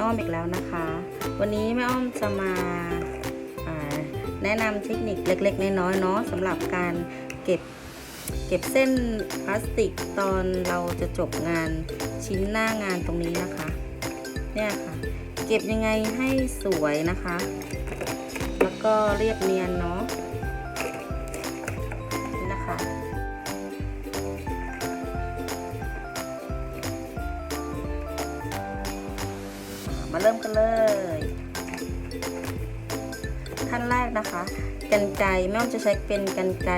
่อ้อมอีกแล้วนะคะ วันนี้แม่อ้อมจะมาาแนะนำเทคนิคเล็ก ๆ น้อยๆเนาะสำหรับการเก็บเก็บเส้นพลาสติกตอนเราจะจบงานชิ้นหน้างานตรงนี้นะคะเนี่ยค่ะ เก็บยังไงให้สวยนะคะ แล้วก็เรียบเนียนเนาะนี่นะคะ เริ่มกันเลย ขั้นแรกนะคะกันไกแม่อ้อมจะใช้เป็นกันไก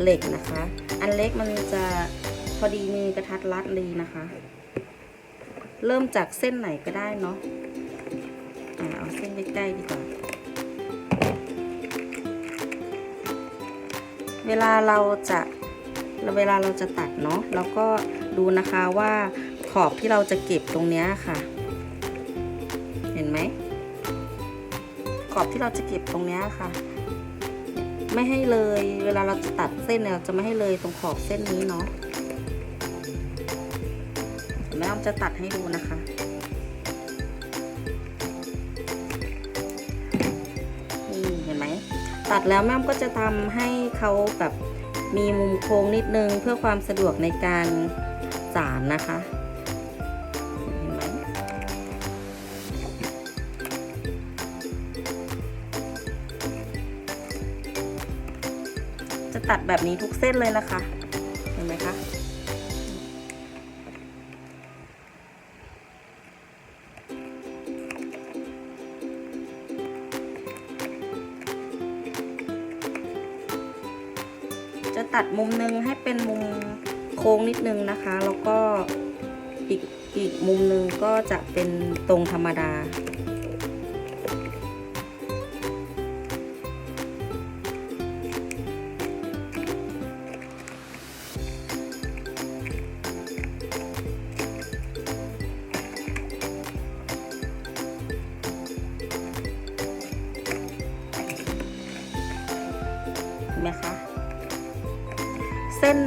เหล็กนะคะ อันเล็กมันจะพอดีมีกระทัดรัดเลยนะคะ เริ่มจากเส้นไหนก็ได้เนาะอ่าเอาเส้นใกล้ๆดีกว่า เวลาเราจะเวลาเราจะตัดเนาะเราก็ดูนะคะว่าขอบที่เราจะเก็บตรงนี้ค่ะ ขอบที่เราจะเก็บตรงนี้ค่ะ ไม่ให้เลย เวลาเราจะตัดเส้นเนี่ยเราจะไม่ให้เลยตรงขอบเส้นนี้เนาะแม่อ้อมจะตัดให้ดูนะคะนี่เห็นไหมตัดแล้วแม่อ้อมก็จะทำให้เขาแบบมีมุมโค้งนิดนึงเพื่อความสะดวกในการสานนะคะ ตัดแบบนี้ทุกเส้นเลยนะคะ เห็นไหมคะจะตัดมุมนึงให้เป็นมุมโค้งนิดนึงนะคะ แล้วก็อีกอีกมุมนึงก็จะเป็นตรงธรรมดา ไหมคะเส้น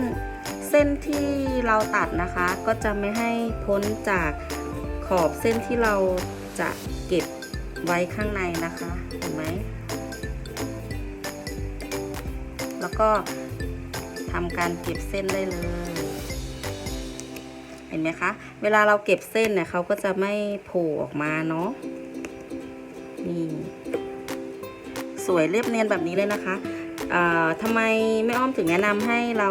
เส้นที่เราตัดนะคะก็จะไม่ให้พ้นจากขอบเส้นที่เราจะเก็บไว้ข้างในนะคะเห็นไหมแล้วก็ทำการเก็บเส้นได้เลย เห็นไหมคะ เวลาเราเก็บเส้นเนี่ยเขาก็จะไม่โผล่ออกมาเนาะนี่สวยเรียบเนียนแบบนี้เลยนะคะ ทำไมแม่อ้อมถึงแนะนำให้เรา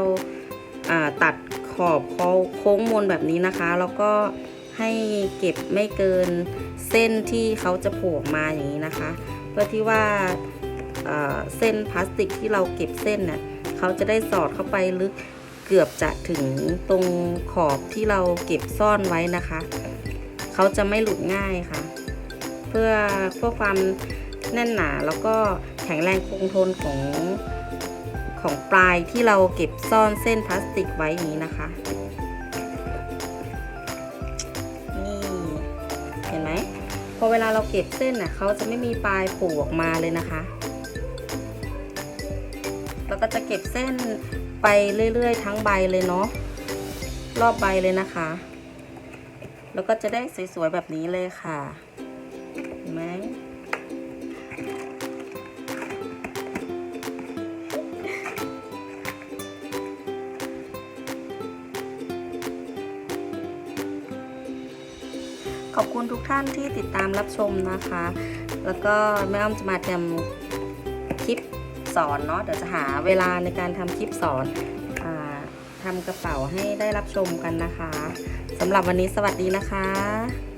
ตัดขอบโค้งมนแบบนี้นะคะ แล้วก็ให้เก็บไม่เกินเส้นที่เขาจะโผล่ออกมาอย่างนี้นะคะ เพื่อที่ว่าอ่าเส้นพลาสติกที่เราเก็บเส้นน่ะเขาจะได้สอดเข้าไปลึกเกือบจะถึงตรงขอบที่เราเก็บซ่อนไว้นะคะ เขาจะไม่หลุดง่ายค่ะ เพื่อเพื่อความแน่นหนาแล้วก็ แข็งแรงคงทนของของปลายที่เราเก็บซ่อนเส้นพลาสติกไว้นี้นะคะ นี่ เห็นไหม พอเวลาเราเก็บเส้นน่ะเขาจะไม่มีปลายผล่ออกมาเลยนะคะแล้วก็จะเก็บเส้นไปเรื่อยๆ ทั้งใบเลยเนาะ รอบใบเลยนะคะ แล้วก็จะได้สวยๆแบบนี้เลยค่ะ เห็นไหม ขอบคุณทุกท่านที่ติดตามรับชมนะคะ แล้วก็แม่อ้อมจะมาทำคลิปสอนเนาะเดี๋ยวจะหาเวลาในการทำคลิปสอนอทำกระเป๋าให้ได้รับชมกันนะคะสำหรับวันนี้สวัสดีนะคะ